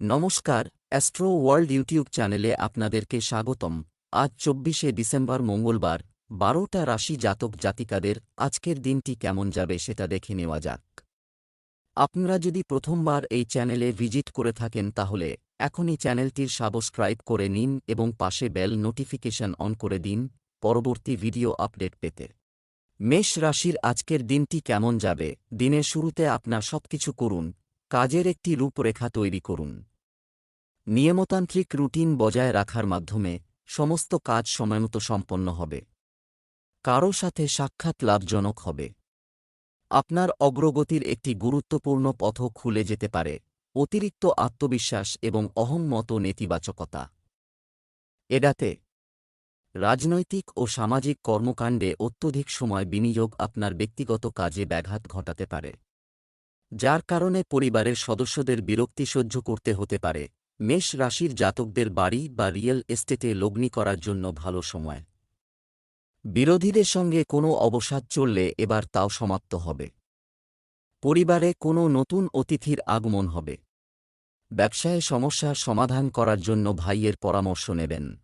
নমস্কার astro world YouTube চ্যানেলে আপনাদেরকে স্বাগতম। আজ চব্বিশে ডিসেম্বর মঙ্গলবার, বারোটা রাশি জাতক জাতিকাদের আজকের দিনটি কেমন যাবে সেটা দেখে নেওয়া যাক। আপনারা যদি প্রথমবার এই চ্যানেলে ভিজিট করে থাকেন তাহলে এখনই চ্যানেলটির সাবস্ক্রাইব করে নিন এবং পাশে বেল নোটিফিকেশন অন করে দিন পরবর্তী ভিডিও আপডেট পেতে। মেষ রাশির আজকের দিনটি কেমন যাবে? দিনের শুরুতে আপনার সবকিছু করুন কাজের একটি রূপরেখা তৈরি করুন। নিয়মতান্ত্রিক রুটিন বজায় রাখার মাধ্যমে সমস্ত কাজ সময়মতো সম্পন্ন হবে। কারও সাথে সাক্ষাৎ লাভজনক হবে। আপনার অগ্রগতির একটি গুরুত্বপূর্ণ পথ খুলে যেতে পারে, অতিরিক্ত আত্মবিশ্বাস এবং অহংমত নেতিবাচকতা। এড়াতে রাজনৈতিক ও সামাজিক কর্মকাণ্ডে অত্যধিক সময় বিনিয়োগ আপনার ব্যক্তিগত কাজে ব্যাঘাত ঘটাতে পারে। যার কারণে পরিবারের সদস্যদের বিরক্তি সহ্য করতে হতে পারে। মেষ রাশির জাতকদের বাড়ি বা রিয়েল এস্টেটে লগ্নি করার জন্য ভালো সময়। বিরোধীদের সঙ্গে কোনো অবসাদ চললে এবার তাও সমাপ্ত হবে। পরিবারে কোনো নতুন অতিথির আগমন হবে। ব্যবসায় সমস্যার সমাধান করার জন্য ভাইয়ের পরামর্শ নেবেন।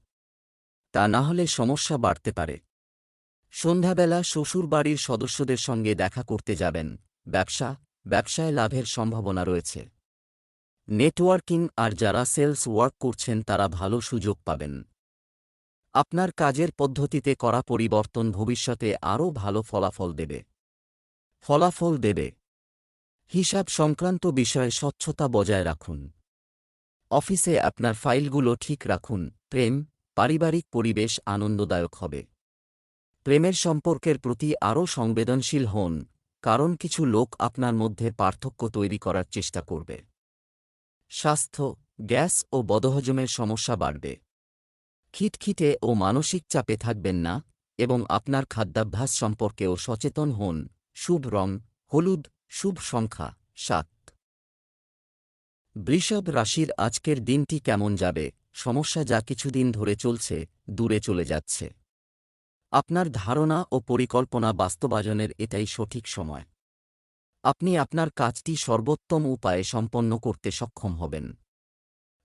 তা না হলে সমস্যা বাড়তে পারে। সন্ধ্যাবেলা শ্বশুরবাড়ির সদস্যদের সঙ্গে দেখা করতে যাবেন। ব্যবসা ব্যবসায় লাভের সম্ভাবনা রয়েছে। নেটওয়ার্কিং আর যারা সেলস ওয়ার্ক করছেন তারা ভালো সুযোগ পাবেন। আপনার কাজের পদ্ধতিতে করা পরিবর্তন ভবিষ্যতে আরও ভালো ফলাফল দেবে। ফলাফল দেবে। হিসাব সংক্রান্ত বিষয়ে স্বচ্ছতা বজায় রাখুন। অফিসে আপনার ফাইলগুলো ঠিক রাখুন। প্রেম, পারিবারিক পরিবেশ আনন্দদায়ক হবে। প্রেমের সম্পর্কের প্রতি আরও সংবেদনশীল হন। কারণ কিছু লোক আপনার মধ্যে পার্থক্য তৈরি করার চেষ্টা করবে। স্বাস্থ্য, গ্যাস ও বদহজমের সমস্যা বাড়বে। খিটখিটে ও মানসিক চাপে থাকবেন না এবং আপনার খাদ্যাভ্যাস সম্পর্কেও সচেতন হন। শুভ রং, হলুদ, শুভ সংখ্যা, সাত। বৃষভ রাশির আজকের দিনটি কেমন যাবে? সমস্যা যা কিছুদিন ধরে চলছে, দূরে চলে যাচ্ছে। আপনার ধারণা ও পরিকল্পনা বাস্তবায়নের এটাই সঠিক সময়। আপনি আপনার কাজটি সর্বোত্তম উপায়ে সম্পন্ন করতে সক্ষম হবেন।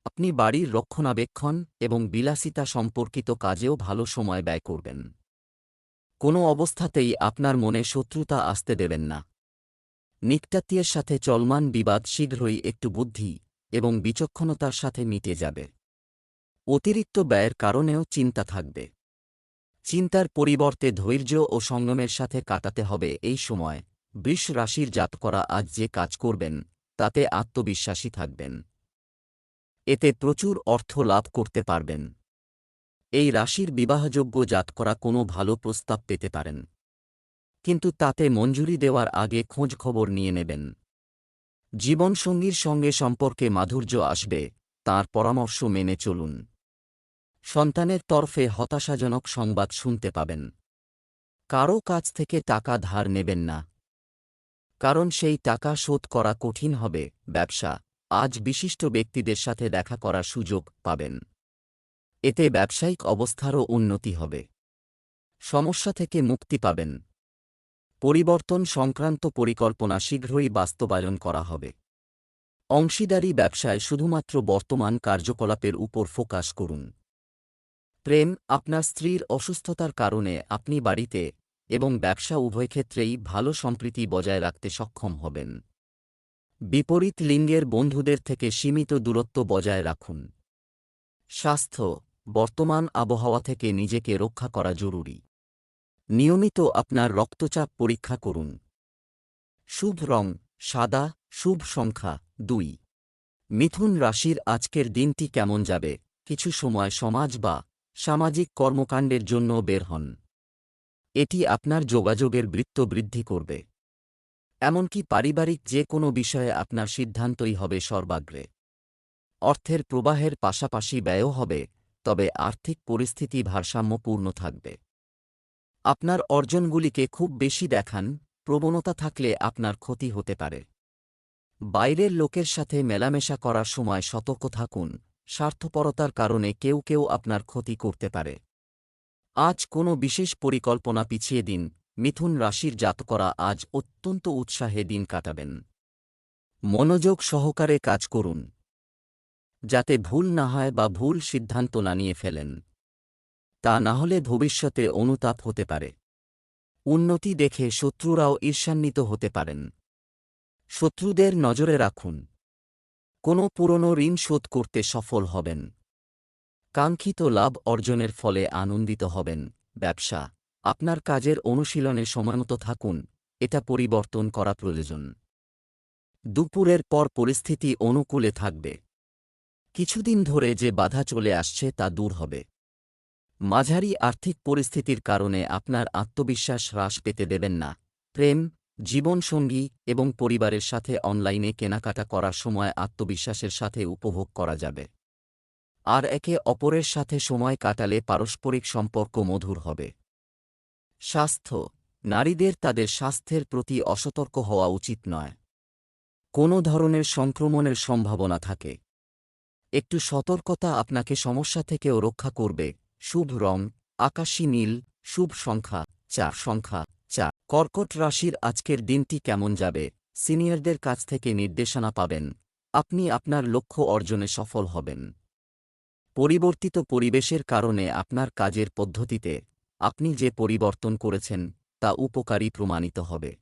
আপনি বাড়ির রক্ষণাবেক্ষণ এবং বিলাসিতা সম্পর্কিত কাজেও ভালো সময় ব্যয় করবেন। কোনো অবস্থাতেই আপনার মনে শত্রুতা আসতে দেবেন না। নিকটাত্মীয়ের সাথে চলমান বিবাদ শীঘ্রই একটু বুদ্ধি এবং বিচক্ষণতার সাথে মিটে যাবে। অতিরিক্ত ব্যয়ের কারণেও চিন্তা থাকবে। চিন্তার পরিবর্তে ধৈর্য ও সংযমের সাথে কাটাতে হবে এই সময়। বৃষ রাশির জাত করা আজ যে কাজ করবেন, তাতে আত্মবিশ্বাসী থাকবেন। এতে প্রচুর অর্থ লাভ করতে পারবেন। এই রাশির বিবাহযোগ্য জাত করা কোনো ভালো প্রস্তাব পেতে পারেন। কিন্তু তাতে মঞ্জুরি দেওয়ার আগে খোঁজ খবর নিয়ে নেবেন। জীবনসঙ্গীর সঙ্গে সম্পর্কে মাধুর্য আসবে, তার পরামর্শ মেনে চলুন। সন্তানের তরফে হতাশাজনক সংবাদ শুনতে পাবেন। কারও কাছ থেকে টাকা ধার নেবেন না। কারণ সেই টাকা শোধ করা কঠিন হবে, ব্যবসা। আজ বিশিষ্ট ব্যক্তিদের সাথে দেখা করার সুযোগ পাবেন। এতে ব্যবসায়িক অবস্থারও উন্নতি হবে। সমস্যা থেকে মুক্তি পাবেন। পরিবর্তন সংক্রান্ত পরিকল্পনা শীঘ্রই বাস্তবায়ন করা হবে। অংশীদারি ব্যবসায় শুধুমাত্র বর্তমান কার্যকলাপের উপর ফোকাস করুন। প্রেম আপনার স্ত্রীর অসুস্থতার কারণে আপনি বাড়িতে এবং ব্যবসা উভয় ক্ষেত্রেই ভালো সম্প্রীতি বজায় রাখতে সক্ষম হবেন। বিপরীত লিঙ্গের বন্ধুদের থেকে সীমিত দূরত্ব বজায় রাখুন। স্বাস্থ্য, বর্তমান আবহাওয়া থেকে নিজেকে রক্ষা করা জরুরি। নিয়মিত আপনার রক্তচাপ পরীক্ষা করুন। শুভ রং, সাদা, শুভ সংখ্যা, দুই। মিথুন রাশির আজকের দিনটি কেমন যাবে? কিছু সময় সমাজ বা সামাজিক কর্মকাণ্ডের জন্য বের হন। এটি আপনার যোগাযোগের বৃত্ত বৃদ্ধি করবে। এমনকি পারিবারিক যে কোনো বিষয়ে আপনার সিদ্ধান্তই হবে সর্বাগ্রে। অর্থের প্রবাহের পাশাপাশি ব্যয়ও হবে, তবে আর্থিক পরিস্থিতি ভারসাম্যপূর্ণ থাকবে। আপনার অর্জনগুলিকে খুব বেশি দেখান, প্রবণতা থাকলে আপনার ক্ষতি হতে পারে। বাইরের লোকের সাথে মেলামেশা করার সময় সতর্ক থাকুন স্বার্থপরতার কারণে কেউ কেউ আপনার ক্ষতি করতে পারে। আজ কোনো বিশেষ পরিকল্পনা পিছিয়ে দিন, মিথুন রাশির জাত করা আজ অত্যন্ত উৎসাহে দিন কাটাবেন। মনোযোগ সহকারে কাজ করুন। যাতে ভুল না হয় বা ভুল সিদ্ধান্ত না নিয়ে ফেলেন। তা না হলে ভবিষ্যতে অনুতাপ হতে পারে। উন্নতি দেখে শত্রুরাও ঈর্ষান্বিত হতে পারেন। শত্রুদের নজরে রাখুন। কোনো পুরনো ঋণ শোধ করতে সফল হবেন। কাঙ্ক্ষিত লাভ অর্জনের ফলে আনন্দিত হবেন। ব্যবসা, আপনার কাজের অনুশীলনে সময়মতো থাকুন, এটা পরিবর্তন করা প্রয়োজন। দুপুরের পর পরিস্থিতি অনুকূলে থাকবে। কিছুদিন ধরে যে বাধা চলে আসছে তা দূর হবে। মাঝারি আর্থিক পরিস্থিতির কারণে আপনার আত্মবিশ্বাস হ্রাস পেতে দেবেন না। প্রেম জীবনসঙ্গী এবং পরিবারের সাথে অনলাইনে কেনাকাটা করার সময় আত্মবিশ্বাসের সাথে উপভোগ করা যাবে। আর একে অপরের সাথে সময় কাটালে পারস্পরিক সম্পর্ক মধুর হবে। স্বাস্থ্য নারীদের তাদের স্বাস্থ্যের প্রতি অসতর্ক হওয়া উচিত নয়। কোনো ধরনের সংক্রমণের সম্ভাবনা থাকে। একটু সতর্কতা আপনাকে সমস্যা থেকেও রক্ষা করবে। শুভ রং, আকাশী নীল, শুভ সংখ্যা, চার সংখ্যা। চার কর্কট রাশির আজকের দিনটি কেমন যাবে? সিনিয়রদের কাছ থেকে নির্দেশনা পাবেন। আপনি আপনার লক্ষ্য অর্জনে সফল হবেন। পরিবর্তিত পরিবেশের কারণে আপনার কাজের পদ্ধতিতে আপনি যে পরিবর্তন করেছেন, তা উপকারী প্রমাণিত হবে।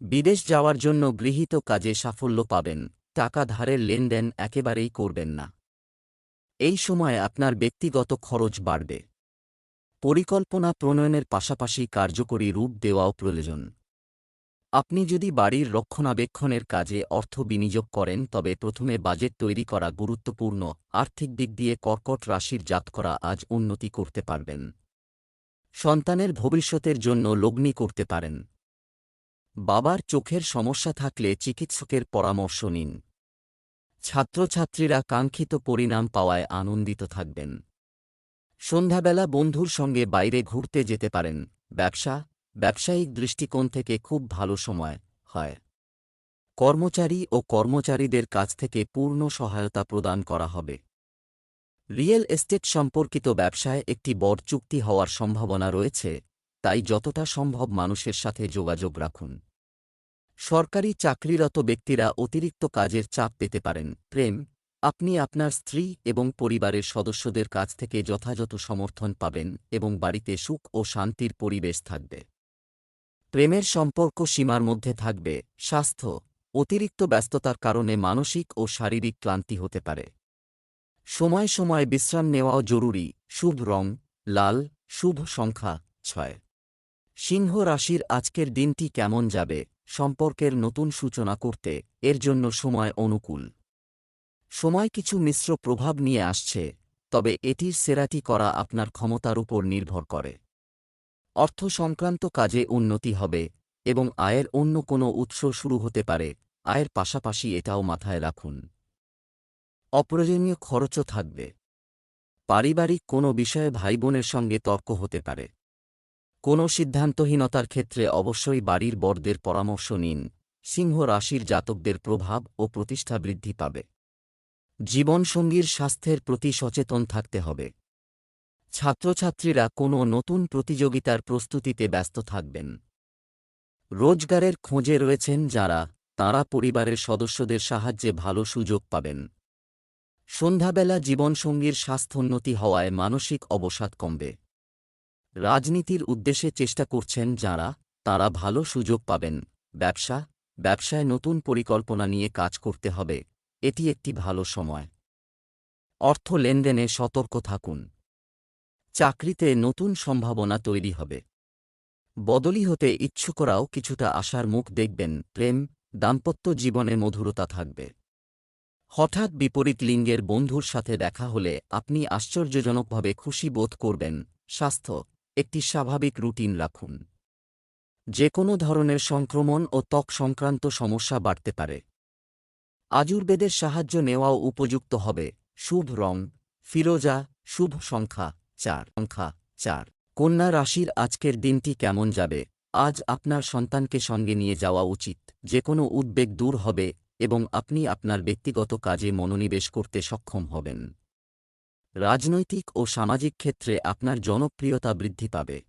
বিদেশ যাওয়ার জন্য গৃহীত কাজে সাফল্য পাবেন, টাকা ধারের লেনদেন একেবারেই করবেন না। এই সময় আপনার ব্যক্তিগত খরচ বাড়বে। পরিকল্পনা প্রণয়নের পাশাপাশি কার্যকরী রূপ দেওয়াও প্রয়োজন। আপনি যদি বাড়ির রক্ষণাবেক্ষণের কাজে অর্থ বিনিয়োগ করেন, তবে প্রথমে বাজেট তৈরি করা গুরুত্বপূর্ণ। আর্থিক দিক দিয়ে কর্কট রাশির জাত করা আজ উন্নতি করতে পারবেন। সন্তানের ভবিষ্যতের জন্য লগ্নি করতে পারেন। বাবার চোখের সমস্যা থাকলে চিকিৎসকের পরামর্শ নিন। ছাত্রছাত্রীরা কাঙ্ক্ষিত পরিণাম পাওয়ায় আনন্দিত থাকবেন। সন্ধ্যাবেলা বন্ধুর সঙ্গে বাইরে ঘুরতে যেতে পারেন। ব্যবসা, ব্যবসায়িক দৃষ্টিকোণ থেকে খুব ভালো সময় হয়। কর্মচারী ও কর্মচারীদের কাছ থেকে পূর্ণ সহায়তা প্রদান করা হবে। রিয়েল এস্টেট সম্পর্কিত ব্যবসায় একটি বড় চুক্তি হওয়ার সম্ভাবনা রয়েছে, তাই যতটা সম্ভব মানুষের সাথে যোগাযোগ রাখুন। সরকারি চাকরিরত ব্যক্তিরা অতিরিক্ত কাজের চাপ পেতে পারেন। প্রেম আপনি আপনার স্ত্রী এবং পরিবারের সদস্যদের কাছ থেকে যথাযথ সমর্থন পাবেন এবং বাড়িতে সুখ ও শান্তির পরিবেশ থাকবে। প্রেমের সম্পর্ক সীমার মধ্যে থাকবে, স্বাস্থ্য, অতিরিক্ত ব্যস্ততার কারণে মানসিক ও শারীরিক ক্লান্তি হতে পারে। সময় সময় বিশ্রাম নেওয়াও জরুরি, শুভ রং, লাল, শুভ সংখ্যা, ছয়। সিংহ রাশির আজকের দিনটি কেমন যাবে, সম্পর্কের নতুন সূচনা করতে, এর জন্য সময় অনুকূল। সময় কিছু মিশ্র প্রভাব নিয়ে আসছে, তবে এটির সেরাটি করা আপনার ক্ষমতার উপর নির্ভর করে। অর্থ সংক্রান্ত কাজে উন্নতি হবে এবং আয়ের অন্য কোনো উৎস শুরু হতে পারে, আয়ের পাশাপাশি এটাও মাথায় রাখুন। অপ্রয়োজনীয় খরচও থাকবে। পারিবারিক কোনো বিষয়ে ভাই বোনের সঙ্গে তর্ক হতে পারে। কোনো সিদ্ধান্তহীনতার ক্ষেত্রে অবশ্যই বাড়ির বরদের পরামর্শ নিন। সিংহ রাশির জাতকদের প্রভাব ও প্রতিষ্ঠা বৃদ্ধি পাবে। জীবনসঙ্গীর স্বাস্থ্যের প্রতি সচেতন থাকতে হবে। ছাত্রছাত্রীরা কোনো নতুন প্রতিযোগিতার প্রস্তুতিতে ব্যস্ত থাকবেন। রোজগারের খোঁজে রয়েছেন যারা, তাঁরা পরিবারের সদস্যদের সাহায্যে ভালো সুযোগ পাবেন। সন্ধ্যাবেলা জীবনসঙ্গীর স্বাস্থ্যোন্নতি হওয়ায় মানসিক অবসাদ কমবে। রাজনীতির উদ্দেশ্যে চেষ্টা করছেন যাঁরা, তাঁরা ভালো সুযোগ পাবেন। ব্যবসা, ব্যবসায় নতুন পরিকল্পনা নিয়ে কাজ করতে হবে। এটি একটি ভালো সময়। অর্থ লেনদেনে সতর্ক থাকুন। চাকরিতে নতুন সম্ভাবনা তৈরি হবে। বদলি হতে ইচ্ছুকরাও কিছুটা আশার মুখ দেখবেন, প্রেম, দাম্পত্য জীবনে মধুরতা থাকবে। হঠাৎ বিপরীত লিঙ্গের বন্ধুর সাথে দেখা হলে আপনি আশ্চর্যজনকভাবে খুশি বোধ করবেন, স্বাস্থ্য, একটি স্বাভাবিক রুটিন রাখুন। যে কোনো ধরনের সংক্রমণ ও ত্বক সংক্রান্ত সমস্যা বাড়তে পারে। আজুর্বেদের সাহায্য নেওয়াও উপযুক্ত হবে। শুভ রং, ফিরোজা, শুভ সংখ্যা চার। সংখ্যা চার। কন্যা রাশির আজকের দিনটি কেমন যাবে? আজ আপনার সন্তানকে সঙ্গে নিয়ে যাওয়া উচিত। যে কোনো উদ্বেগ দূর হবে এবং আপনি আপনার ব্যক্তিগত কাজে মনোনিবেশ করতে সক্ষম হবেন। রাজনৈতিক ও সামাজিক ক্ষেত্রে আপনার জনপ্রিয়তা বৃদ্ধি পাবে।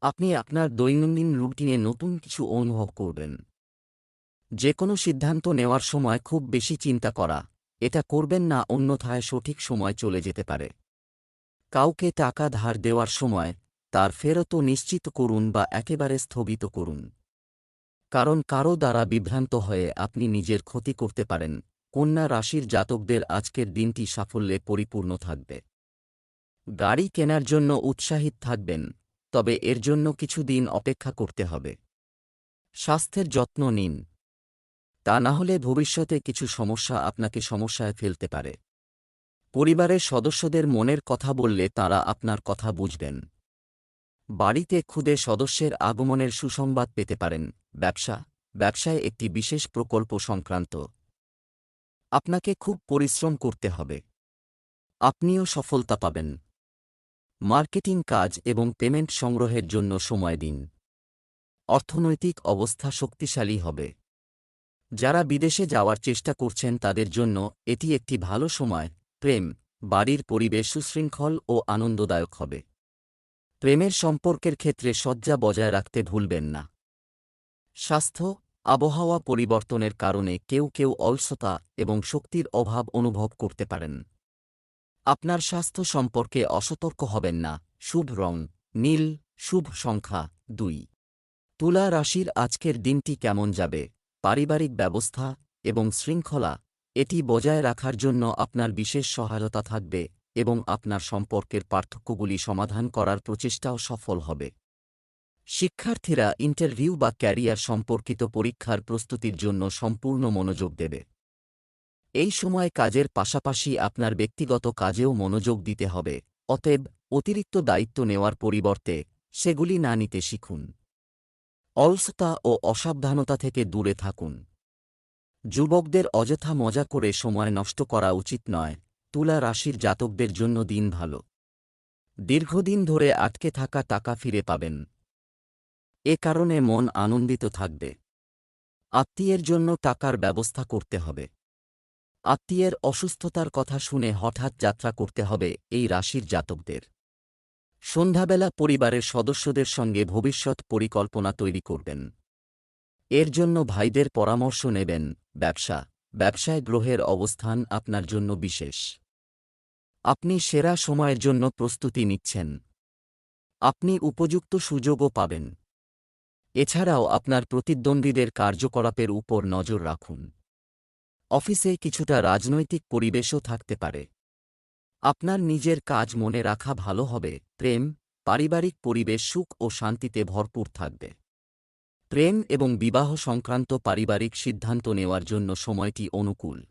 আপনি আপনার দৈনন্দিন রুটিনে নতুন কিছু অনুভব করবেন। যে কোনো সিদ্ধান্ত নেওয়ার সময় খুব বেশি চিন্তা করা, এটা করবেন না, অন্যথায় সঠিক সময় চলে যেতে পারে। কাউকে টাকা ধার দেওয়ার সময় তার ফেরতও নিশ্চিত করুন বা একেবারে স্থগিত করুন। কারণ কারও দ্বারা বিভ্রান্ত হয়ে আপনি নিজের ক্ষতি করতে পারেন, কন্যা রাশির জাতকদের আজকের দিনটি সাফল্যে পরিপূর্ণ থাকবে। গাড়ি কেনার জন্য উৎসাহিত থাকবেন, তবে এর জন্য কিছুদিন অপেক্ষা করতে হবে। স্বাস্থ্যের যত্ন নিন তা না হলে ভবিষ্যতে কিছু সমস্যা আপনাকে সমস্যায় ফেলতে পারে। পরিবারের সদস্যদের মনের কথা বললে তারা আপনার কথা বুঝবেন। বাড়িতে খুদে সদস্যের আগমনের সুসংবাদ পেতে পারেন। ব্যবসা, ব্যবসায় একটি বিশেষ প্রকল্প সংক্রান্ত। আপনাকে খুব পরিশ্রম করতে হবে। আপনিও সফলতা পাবেন। মার্কেটিং কাজ এবং পেমেন্ট সংগ্রহের জন্য সময় দিন। অর্থনৈতিক অবস্থা শক্তিশালী হবে। যারা বিদেশে যাওয়ার চেষ্টা করছেন তাদের জন্য এটি একটি ভালো সময়, প্রেম, বাড়ির পরিবেশ সুশৃঙ্খল ও আনন্দদায়ক হবে। প্রেমের সম্পর্কের ক্ষেত্রে সজ্জা বজায় রাখতে ভুলবেন না। স্বাস্থ্য, আবহাওয়া পরিবর্তনের কারণে কেউ কেউ অলসতা এবং শক্তির অভাব অনুভব করতে পারেন। আপনার স্বাস্থ্য সম্পর্কে অসতর্ক হবেন না, শুভ রং, নীল, শুভ সংখ্যা, দুই। তুলা রাশির আজকের দিনটি কেমন যাবে? পারিবারিক ব্যবস্থা এবং শৃঙ্খলা, এটি বজায় রাখার জন্য আপনার বিশেষ সহায়তা থাকবে এবং আপনার সম্পর্কের পার্থক্যগুলি সমাধান করার প্রচেষ্টাও সফল হবে। শিক্ষার্থীরা ইন্টারভিউ বা ক্যারিয়ার সম্পর্কিত পরীক্ষার প্রস্তুতির জন্য সম্পূর্ণ মনোযোগ দেবে। এই সময় কাজের পাশাপাশি আপনার ব্যক্তিগত কাজেও মনোযোগ দিতে হবে, অতএব অতিরিক্ত দায়িত্ব নেওয়ার পরিবর্তে সেগুলি না নিতে শিখুন। অলসতা ও অসাবধানতা থেকে দূরে থাকুন। যুবকদের অযথা মজা করে সময় নষ্ট করা উচিত নয়, তুলা রাশির জাতকদের জন্য দিন ভালো। দীর্ঘদিন ধরে আটকে থাকা টাকা ফিরে পাবেন। এ কারণে মন আনন্দিত থাকবে। আত্মীয়ের জন্য টাকার ব্যবস্থা করতে হবে। আত্মীয়ের অসুস্থতার কথা শুনে হঠাৎ যাত্রা করতে হবে এই রাশির জাতকদের। সন্ধ্যাবেলা পরিবারের সদস্যদের সঙ্গে ভবিষ্যৎ পরিকল্পনা তৈরি করবেন। এর জন্য ভাইদের পরামর্শ নেবেন, ব্যবসা। ব্যবসায় গ্রহের অবস্থান আপনার জন্য বিশেষ। আপনি সেরা সময়ের জন্য প্রস্তুতি নিচ্ছেন। আপনি উপযুক্ত সুযোগও পাবেন। এছাড়াও আপনার প্রতিদ্বন্দ্বীদের কার্যকলাপের উপর নজর রাখুন। অফিসে কিছুটা রাজনৈতিক পরিবেশও থাকতে পারে। আপনার নিজের কাজ মনে রাখা ভালো হবে। প্রেম, পারিবারিক পরিবেশ, সুখ ও শান্তিতে ভরপুর থাকবে। প্রেম এবং বিবাহ সংক্রান্ত পারিবারিক সিদ্ধান্ত নেওয়ার জন্য সময়টি অনুকূল।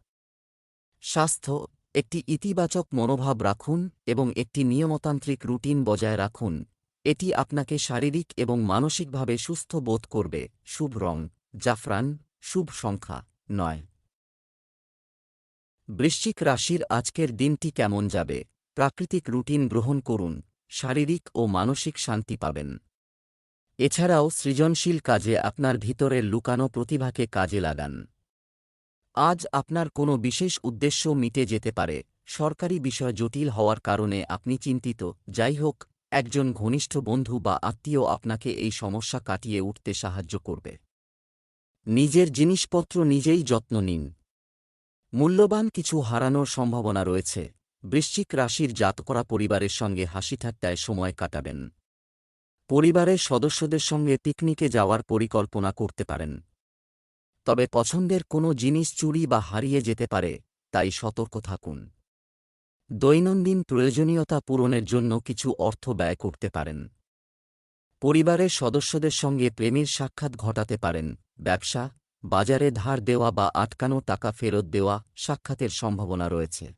স্বাস্থ্য, একটি ইতিবাচক মনোভাব রাখুন এবং একটি নিয়মতান্ত্রিক রুটিন বজায় রাখুন। এটি আপনাকে শারীরিক এবং মানসিকভাবে সুস্থ বোধ করবে। শুভ রং, জাফরান, শুভ সংখ্যা, নয়। বৃশ্চিক রাশির আজকের দিনটি কেমন যাবে? প্রাকৃতিক রুটিন গ্রহণ করুন, শারীরিক ও মানসিক শান্তি পাবেন। এছাড়াও সৃজনশীল কাজে আপনার ভিতরের লুকানো প্রতিভাকে কাজে লাগান। আজ আপনার কোনো বিশেষ উদ্দেশ্য মিটে যেতে পারে। সরকারি বিষয় জটিল হওয়ার কারণে আপনি চিন্তিত, যাই হোক, একজন ঘনিষ্ঠ বন্ধু বা আত্মীয় আপনাকে এই সমস্যা কাটিয়ে উঠতে সাহায্য করবে। নিজের জিনিসপত্র নিজেই যত্ন নিন। মূল্যবান কিছু হারানোর সম্ভাবনা রয়েছে। বৃশ্চিক রাশির জাতকরা পরিবারের সঙ্গে হাসি হাসিঠাট্টায় সময় কাটাবেন। পরিবারের সদস্যদের সঙ্গে পিকনিকে যাওয়ার পরিকল্পনা করতে পারেন। তবে পছন্দের কোনো জিনিস চুরি বা হারিয়ে যেতে পারে, তাই সতর্ক থাকুন। দৈনন্দিন প্রয়োজনীয়তা পূরণের জন্য কিছু অর্থ ব্যয় করতে পারেন। পরিবারের সদস্যদের সঙ্গে প্রেমের সাক্ষাৎ ঘটাতে পারেন, ব্যবসা বাজারে ধার দেওয়া বা আটকানো টাকা ফেরত দেওয়া সাক্ষাতের সম্ভাবনা রয়েছে।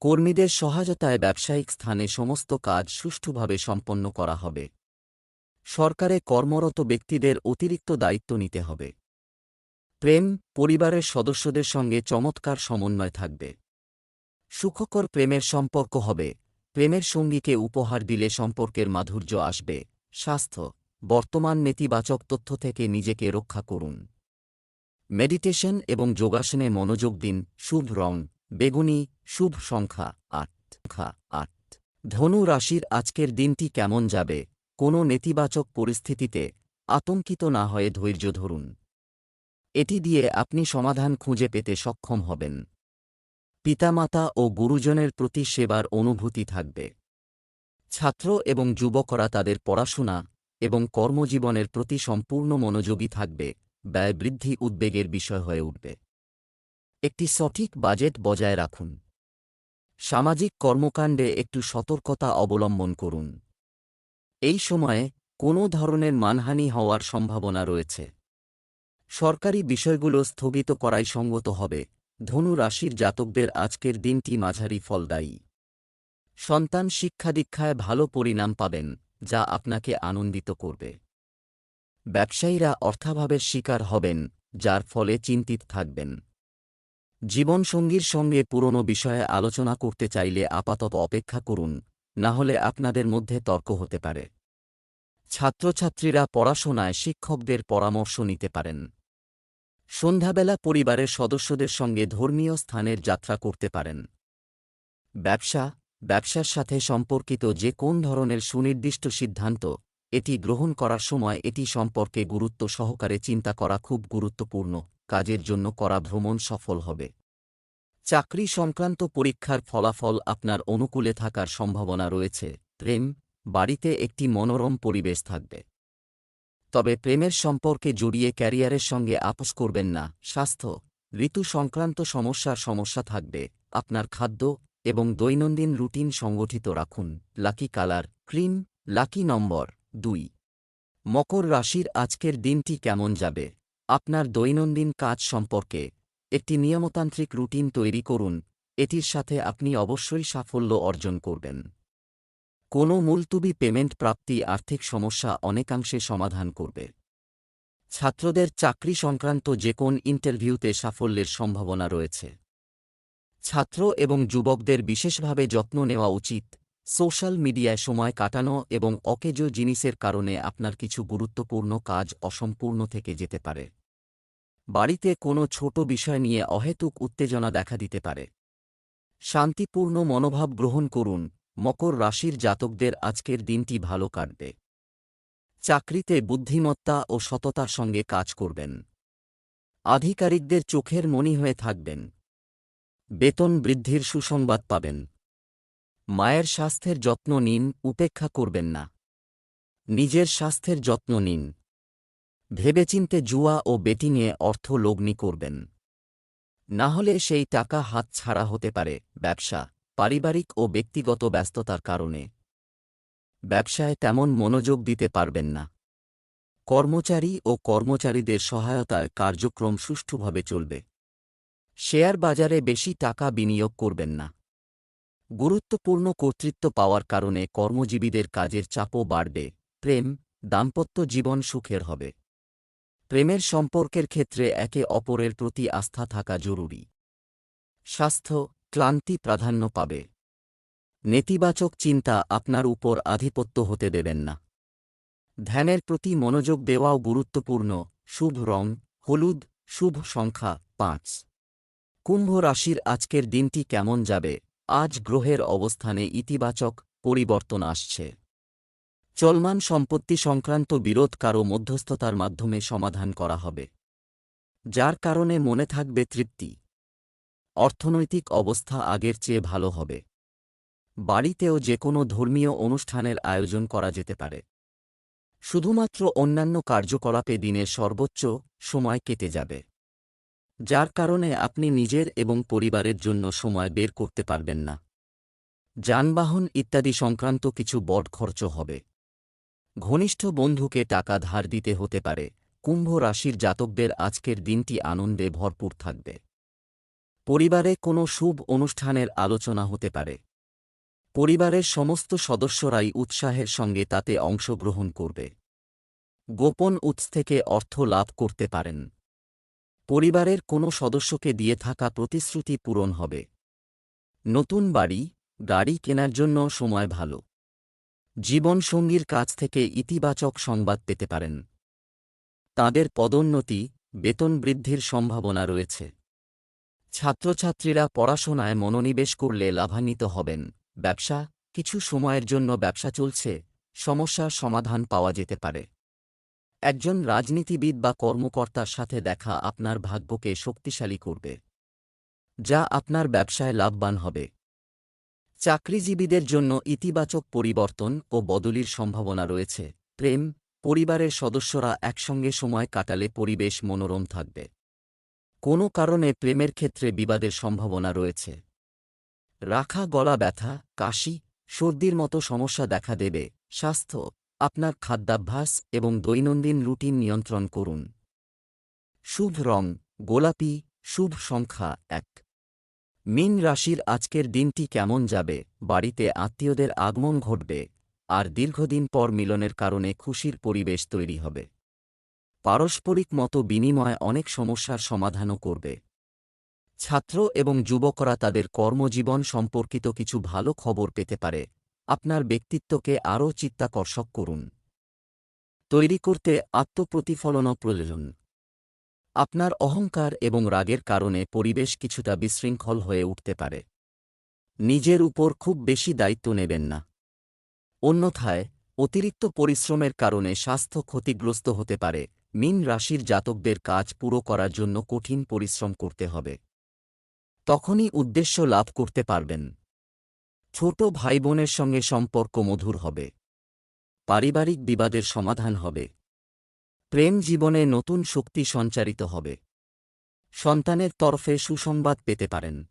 কর্মীদের সহায়তায় ব্যবসায়িক স্থানে সমস্ত কাজ সুষ্ঠুভাবে সম্পন্ন করা হবে। সরকারে কর্মরত ব্যক্তিদের অতিরিক্ত দায়িত্ব নিতে হবে। প্রেম, পরিবারের সদস্যদের সঙ্গে চমৎকার সমন্বয় থাকবে। সুখকর প্রেমের সম্পর্ক হবে। প্রেমের সঙ্গীকে উপহার দিলে সম্পর্কের মাধুর্য আসবে। স্বাস্থ্য, বর্তমান নেতিবাচক তথ্য থেকে নিজেকে রক্ষা করুন। মেডিটেশন এবং যোগাসনে মনোযোগ দিন, শুভ রং, বেগুনি, শুভ সংখ্যা আট সংখ্যা আট। ধনু রাশির আজকের দিনটি কেমন যাবে? কোনো নেতিবাচক পরিস্থিতিতে আতঙ্কিত না হয়ে ধৈর্য ধরুন। এটি দিয়ে আপনি সমাধান খুঁজে পেতে সক্ষম হবেন। পিতামাতা ও গুরুজনের প্রতি সেবার অনুভূতি থাকবে। ছাত্র এবং যুবকরা তাদের পড়াশোনা এবং কর্মজীবনের প্রতি সম্পূর্ণ মনোযোগী থাকবে। ব্যয় বৃদ্ধি উদ্বেগের বিষয় হয়ে উঠবে। একটি সঠিক বাজেট বজায় রাখুন। সামাজিক কর্মকাণ্ডে একটু সতর্কতা অবলম্বন করুন। এই সময়ে কোনো ধরনের মানহানি হওয়ার সম্ভাবনা রয়েছে। সরকারি বিষয়গুলো স্থগিত করাই সঙ্গত হবে। ধনু রাশির জাতকদের আজকের দিনটি মাঝারি ফলদায়ী। সন্তান শিক্ষাদীক্ষায় ভালো পরিণাম পাবেন, যা আপনাকে আনন্দিত করবে। ব্যবসায়ীরা অর্থাভাবের শিকার হবেন, যার ফলে চিন্তিত থাকবেন। জীবনসঙ্গীর সঙ্গে পুরনো বিষয়ে আলোচনা করতে চাইলে আপাতত অপেক্ষা করুন, না হলে আপনাদের মধ্যে তর্ক হতে পারে। ছাত্রছাত্রীরা পড়াশোনায় শিক্ষকদের পরামর্শ নিতে পারেন। সন্ধ্যাবেলা পরিবারের সদস্যদের সঙ্গে ধর্মীয় স্থানের যাত্রা করতে পারেন। ব্যবসা, ব্যবসার সাথে সম্পর্কিত যে কোন ধরনের সুনির্দিষ্ট সিদ্ধান্ত এটি গ্রহণ করার সময় এটি সম্পর্কে গুরুত্ব সহকারে চিন্তা করা খুব গুরুত্বপূর্ণ, কাজের জন্য করা ভ্রমণ সফল হবে। চাকরি সংক্রান্ত পরীক্ষার ফলাফল আপনার অনুকূলে থাকার সম্ভাবনা রয়েছে। প্রেম, বাড়িতে একটি মনোরম পরিবেশ থাকবে। তবে প্রেমের সম্পর্কে জড়িয়ে ক্যারিয়ারের সঙ্গে আপোষ করবেন না। স্বাস্থ্য, ঋতু সংক্রান্ত সমস্যার সমস্যা থাকবে। আপনার খাদ্য এবং দৈনন্দিন রুটিন সংগঠিত রাখুন। Lucky colour, cream, lucky number. দুই। মকর রাশির আজকের দিনটি কেমন যাবে? আপনার দৈনন্দিন কাজ সম্পর্কে একটি নিয়মতান্ত্রিক রুটিন তৈরি করুন, এটির সাথে আপনি অবশ্যই সাফল্য অর্জন করবেন। কোনো মুলতুবি পেমেন্ট প্রাপ্তি আর্থিক সমস্যা অনেকাংশে সমাধান করবে। ছাত্রদের চাকরি সংক্রান্ত যে কোন ইন্টারভিউতে সাফল্যের সম্ভাবনা রয়েছে। ছাত্র এবং যুবকদের বিশেষভাবে যত্ন নেওয়া উচিত সোশ্যাল মিডিয়ায় সময় কাটানো এবং অকেজ জিনিসের কারণে আপনার কিছু গুরুত্বপূর্ণ কাজ অসম্পূর্ণ থেকে যেতে পারে। বাড়িতে কোনো ছোট বিষয় নিয়ে অহেতুক উত্তেজনা দেখা দিতে পারে। শান্তিপূর্ণ মনোভাব গ্রহণ করুন, মকর রাশির জাতকদের আজকের দিনটি ভালো কাটবে। চাকরিতে বুদ্ধিমত্তা ও সততার সঙ্গে কাজ করবেন। আধিকারিকদের চোখের মনি হয়ে থাকবেন। বেতন বৃদ্ধির সুসংবাদ পাবেন। মায়ের স্বাস্থ্যের যত্ন নিন, উপেক্ষা করবেন না। নিজের স্বাস্থ্যের যত্ন নিন। ভেবেচিন্তে জুয়া ও বেটিংয়ে অর্থ লগ্নি করবেন। না হলে সেই টাকা হাত ছাড়া হতে পারে, ব্যবসা, পারিবারিক ও ব্যক্তিগত ব্যস্ততার কারণে। ব্যবসায় তেমন মনোযোগ দিতে পারবেন না। কর্মচারী ও কর্মচারীদের সহায়তায় কার্যক্রম সুষ্ঠুভাবে চলবে। শেয়ার বাজারে বেশি টাকা বিনিয়োগ করবেন না। গুরুত্বপূর্ণ কর্তৃত্ব পাওয়ার কারণে কর্মজীবীদের কাজের চাপও বাড়বে। প্রেম, দাম্পত্য জীবন সুখের হবে। প্রেমের সম্পর্কের ক্ষেত্রে একে অপরের প্রতি আস্থা থাকা জরুরি। স্বাস্থ্য, ক্লান্তি প্রাধান্য পাবে। নেতিবাচক চিন্তা আপনার উপর আধিপত্য হতে দেবেন না। ধ্যানের প্রতি মনোযোগ দেওয়াও গুরুত্বপূর্ণ। শুভ রং, হলুদ, শুভ সংখ্যা, পাঁচ। কুম্ভ রাশির আজকের দিনটি কেমন যাবে? আজ গ্রহের অবস্থানে ইতিবাচক পরিবর্তন আসছে। চলমান সম্পত্তি সংক্রান্ত বিরোধ কারও মধ্যস্থতার মাধ্যমে সমাধান করা হবে। যার কারণে মনে থাকবে তৃপ্তি। অর্থনৈতিক অবস্থা আগের চেয়ে ভালো হবে। বাড়িতেও যে কোনো ধর্মীয় অনুষ্ঠানের আয়োজন করা যেতে পারে। শুধুমাত্র অন্যান্য কার্যকলাপে দিনের সর্বোচ্চ সময় কেটে যাবে। যার কারণে আপনি নিজের এবং পরিবারের জন্য সময় বের করতে পারবেন না। যানবাহন ইত্যাদি সংক্রান্ত কিছু বড় খরচ হবে। ঘনিষ্ঠ বন্ধুকে টাকা ধার দিতে হতে পারে। কুম্ভ রাশির জাতকদের আজকের দিনটি আনন্দে ভরপুর থাকবে। পরিবারে কোনো শুভ অনুষ্ঠানের আলোচনা হতে পারে। পরিবারের সমস্ত সদস্যরাই উৎসাহের সঙ্গে তাতে অংশগ্রহণ করবে। গোপন উৎস থেকে অর্থ লাভ করতে পারেন। পরিবারের কোনো সদস্যকে দিয়ে থাকা প্রতিশ্রুতি পূরণ হবে। নতুন বাড়ি, গাড়ি কেনার জন্য সময় ভালো। জীবনসঙ্গীর কাছ থেকে ইতিবাচক সংবাদ পেতে পারেন। তাদের পদোন্নতি, বেতন বৃদ্ধির সম্ভাবনা রয়েছে। ছাত্রছাত্রীরা পড়াশোনায় মনোনিবেশ করলে লাভান্বিত হবেন। ব্যবসা, কিছু সময়ের জন্য ব্যবসা চলছে, সমস্যার সমাধান পাওয়া যেতে পারে। একজন রাজনীতিবিদ বা কর্মকর্তার সাথে দেখা আপনার ভাগ্যকে শক্তিশালী করবে, যা আপনার ব্যবসায় লাভবান হবে। চাকরিজীবীদের জন্য ইতিবাচক পরিবর্তন ও বদলির সম্ভাবনা রয়েছে। প্রেম, পরিবারের সদস্যরা একসঙ্গে সময় কাটালে পরিবেশ মনোরম থাকবে। কোনো কারণে প্রেমের ক্ষেত্রে বিবাদের সম্ভাবনা রয়েছে। রাখা গলা ব্যথা, কাশি, সর্দির মতো সমস্যা দেখা দেবে। স্বাস্থ্য আপনার খাদ্যাভ্যাস এবং দৈনন্দিন রুটিন নিয়ন্ত্রণ করুন। শুভ রং, গোলাপি, শুভ সংখ্যা এক। মিন রাশির আজকের দিনটি কেমন যাবে? বাড়িতে আত্মীয়দের আগমন ঘটবে, আর দীর্ঘদিন পর মিলনের কারণে খুশির পরিবেশ তৈরি হবে। পারস্পরিক মতো বিনিময় অনেক সমস্যার সমাধানও করবে। ছাত্র এবং যুবকরা তাদের কর্মজীবন সম্পর্কিত কিছু ভালো খবর পেতে পারে। আপনার ব্যক্তিত্বকে আরও চিত্তাকর্ষক করুন। তৈরি করতে আত্মপ্রতিফলনও প্রয়োজন। আপনার অহংকার এবং রাগের কারণে পরিবেশ কিছুটা বিশৃঙ্খল হয়ে উঠতে পারে। নিজের উপর খুব বেশি দায়িত্ব নেবেন না। অন্যথায়, অতিরিক্ত পরিশ্রমের কারণে স্বাস্থ্য ক্ষতিগ্রস্ত হতে পারে। মিন রাশির জাতকদের কাজ পুরো করার জন্য কঠিন পরিশ্রম করতে হবে। তখনই উদ্দেশ্য লাভ করতে পারবেন। ছোট ভাই বোনের সঙ্গে সম্পর্ক মধুর হবে। পারিবারিক বিবাদের সমাধান হবে। প্রেম জীবনে নতুন শক্তি সঞ্চারিত হবে। সন্তানের তরফে সুসংবাদ পেতে পারেন।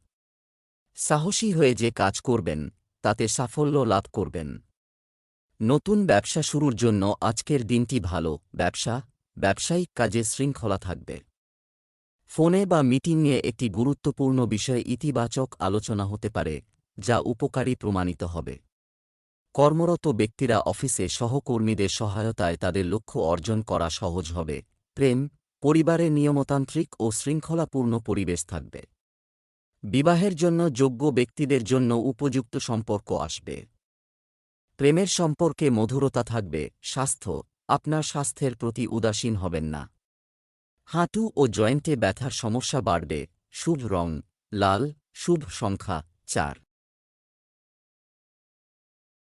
সাহসী হয়ে যে কাজ করবেন, তাতে সাফল্য লাভ করবেন। নতুন ব্যবসা শুরুর জন্য আজকের দিনটি ভালো, ব্যবসা, ব্যবসায়িক কাজে শৃঙ্খলা থাকবে। ফোনে বা মিটিং নিয়ে একটি গুরুত্বপূর্ণ বিষয়ে ইতিবাচক আলোচনা হতে পারে যা উপকারী প্রমাণিত হবে। কর্মরত ব্যক্তিরা অফিসে সহকর্মীদের সহায়তায় তাদের লক্ষ্য অর্জন করা সহজ হবে। প্রেম, পরিবারে নিয়মতান্ত্রিক ও শৃঙ্খলাপূর্ণ পরিবেশ থাকবে। বিবাহের জন্য যোগ্য ব্যক্তিদের জন্য উপযুক্ত সম্পর্ক আসবে। প্রেমের সম্পর্কে মধুরতা থাকবে। স্বাস্থ্য, আপনার স্বাস্থ্যের প্রতি উদাসীন হবেন না। হাঁটু ও জয়েন্টে ব্যথার সমস্যা বাড়বে। শুভ রং, লাল, শুভ সংখ্যা, চার।